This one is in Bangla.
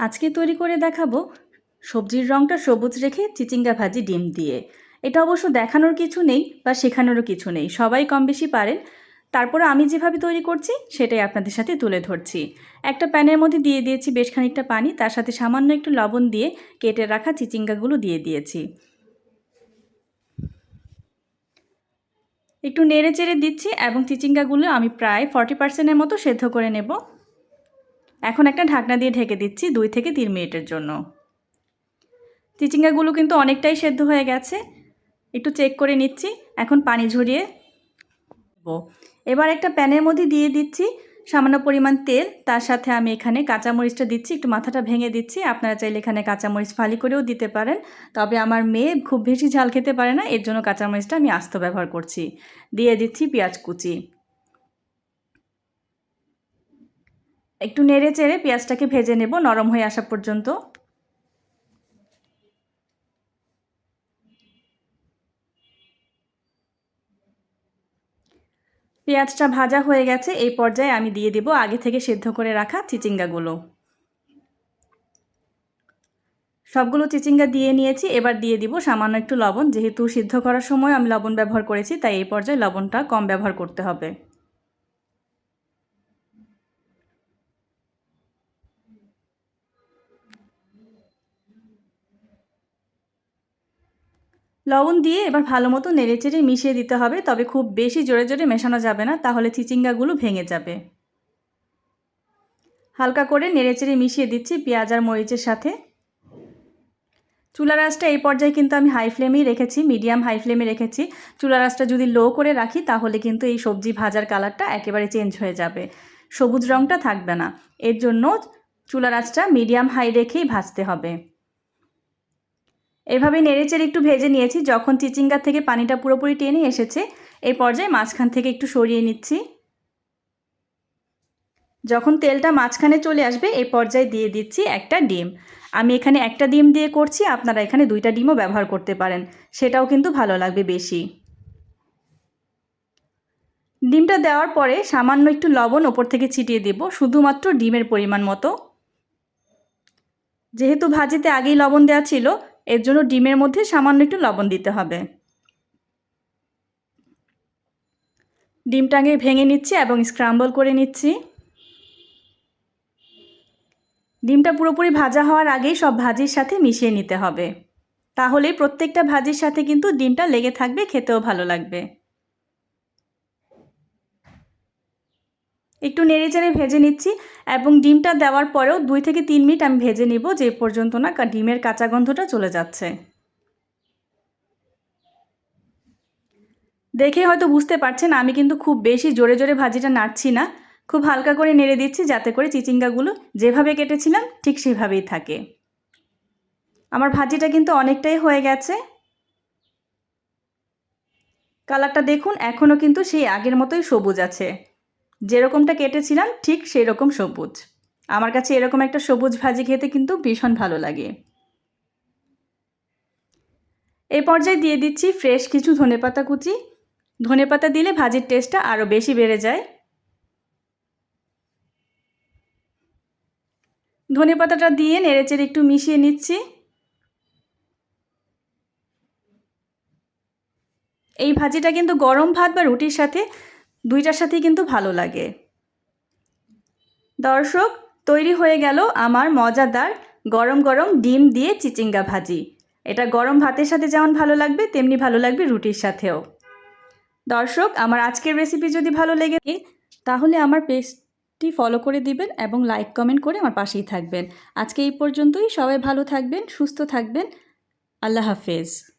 আজকে তৈরি করে দেখাবো সবজির রঙটা সবুজ রেখে চিচিঙ্গা ভাজি ডিম দিয়ে। এটা অবশ্য দেখানোর কিছু নেই বা শেখানোরও কিছু নেই, সবাই কম বেশি পারেন। তারপরে আমি যেভাবে তৈরি করছি সেটাই আপনাদের সাথে তুলে ধরছি। একটা প্যানের মধ্যে দিয়ে দিয়েছি বেশ খানিকটা পানি, তার সাথে সামান্য একটু লবণ দিয়ে কেটে রাখা চিচিঙ্গাগুলো দিয়ে দিয়েছি। একটু নেড়ে চেড়ে দিচ্ছি এবং চিচিঙ্গাগুলো আমি প্রায় ফর্টি পার্সেন্টের মতো সেদ্ধ করে নেব। এখন একটা ঢাকনা দিয়ে ঢেকে দিচ্ছি দুই থেকে তিন মিনিটের জন্য। চিচিঙ্গাগুলো কিন্তু অনেকটাই সেদ্ধ হয়ে গেছে। একটু চেক করে নিচ্ছি, এখন পানি ঝরিয়ে এবার একটা প্যানের মধ্যে দিয়ে দিচ্ছি সামান্য পরিমাণ তেল, তার সাথে আমি এখানে কাঁচামরিচটা দিচ্ছি, একটু মাথাটা ভেঙে দিচ্ছি। আপনারা চাইলে এখানে কাঁচামরিচ ফালি করেও দিতে পারেন, তবে আমার মেয়ে খুব বেশি ঝাল খেতে পারে না, এর জন্য কাঁচামরিচটা আমি আস্ত ব্যবহার করছি। দিয়ে দিচ্ছি পেঁয়াজ কুচি। একটু নেড়ে চেড়ে পেঁয়াজটাকে ভেজে নেব, নরম হয়ে আসা পর্যন্ত। পেঁয়াজটা ভাজা হয়ে গেছে, এই পর্যায়ে আমি দিয়ে দেব আগে থেকে সেদ্ধ করে রাখা চিচিঙ্গাগুলো। সবগুলো চিচিঙ্গা দিয়ে নিয়েছি, এবার দিয়ে দিব সামান্য একটু লবণ। যেহেতু সিদ্ধ করার সময় আমি লবণ ব্যবহার করেছি, তাই এই পর্যায়ে লবণটা কম ব্যবহার করতে হবে। লবণ দিয়ে এবার ভালো মতো নেড়েচেড়ে মিশিয়ে দিতে হবে। তবে খুব বেশি জোরে জোরে মেশানো যাবে না, তাহলে চিচিঙ্গাগুলো ভেঙে যাবে। হালকা করে নেড়েচেড়ে মিশিয়ে দিচ্ছি পেঁয়াজ আর মরিচের সাথে। চুলা রাসটা এই পর্যায়ে কিন্তু আমি হাই ফ্লেমেই রেখেছি, মিডিয়াম হাই ফ্লেমে রেখেছি। চুলা রাসটা যদি লো করে রাখি, তাহলে কিন্তু এই সবজি ভাজার কালারটা একেবারে চেঞ্জ হয়ে যাবে। সবুজ রঙটা থাকবে না। এর জন্য চুলা রাসটা মিডিয়াম হাই রেখেই ভাজতে হবে। এভাবে নেড়েচেড়ে একটু ভেজে নিয়েছি। যখন চিচিঙ্গার থেকে পানিটা পুরোপুরি টেনে এসেছে, এই পর্যায়ে মাঝখান থেকে একটু সরিয়ে নিচ্ছি। যখন তেলটা মাঝখানে চলে আসবে, এই পর্যায়ে দিয়ে দিচ্ছি একটা ডিম। আমি এখানে একটা ডিম দিয়ে করছি, আপনারা এখানে দুইটা ডিমও ব্যবহার করতে পারেন। সেটাও কিন্তু ভালো লাগবে বেশি। ডিমটা দেওয়ার পরে সামান্য একটু লবণ ওপর থেকে ছিটিয়ে দেব, শুধুমাত্র ডিমের পরিমাণ মতো। যেহেতু ভাজিতে আগেই লবণ দেওয়া ছিল এর জন্য ডিমের মধ্যে সামান্য একটু লবণ দিতে হবে। ডিমটাকে ভেঙে নিচ্ছি এবং স্ক্রাম্বল করে নিচ্ছি। ডিমটা পুরোপুরি ভাজা হওয়ার আগেই সব ভাজির সাথে মিশিয়ে নিতে হবে। তাহলে প্রত্যেকটা ভাজির সাথে কিন্তু ডিমটা লেগে থাকবে, খেতেও ভালো লাগবে। একটু নেড়ে চেড়ে ভেজে নিচ্ছি এবং ডিমটা দেওয়ার পরেও দুই থেকে তিন মিনিট আমি ভেজে নিব যে পর্যন্ত না ডিমের কাঁচা গন্ধটা চলে যাচ্ছে। দেখে হয়তো বুঝতে পারছেন, আমি কিন্তু খুব বেশি জোরে জোরে ভাজিটা নাড়ছি না। খুব হালকা করে নেড়ে দিচ্ছি যাতে করে চিচিঙ্গাগুলো যেভাবে কেটেছিলাম ঠিক সেভাবেই থাকে। আমার ভাজিটা কিন্তু অনেকটাই হয়ে গেছে। কালারটা দেখুন এখনও কিন্তু সেই আগের মতোই সবুজ আছে। যেরকমটা কেটেছিলাম, ঠিক সেই রকম সবুজ। আমার কাছে এরকম একটা সবুজ ভাজি খেতে কিন্তু ভীষণ ভালো লাগে। এই পর্যায়ে দিয়ে দিচ্ছি ফ্রেশ কিছু ধনেপাতা কুচি। ধনেপাতা দিলে ভাজির টেস্টটা আরও বেশি বেড়ে যায়। ধনেপাতাটা দিয়ে নেড়েচেড়ে একটু মিশিয়ে নিচ্ছি। এই ভাজিটা কিন্তু গরম ভাত বা রুটির সাথে দুইটার সাথেই কিন্তু ভালো লাগে। দর্শক, তৈরি হয়ে গেল আমার মজাদার গরম গরম ডিম দিয়ে চিচিঙ্গা ভাজি। এটা গরম ভাতের সাথে যেমন ভালো লাগবে, তেমনি ভালো লাগবে রুটির সাথেও। দর্শক, আমার আজকের রেসিপি যদি ভালো লেগে তাহলে আমার পেজটি ফলো করে দিবেন এবং লাইক কমেন্ট করে আমার পাশেই থাকবেন। আজকে এই পর্যন্তই। সবাই ভালো থাকবেন, সুস্থ থাকবেন। আল্লাহ হাফেজ।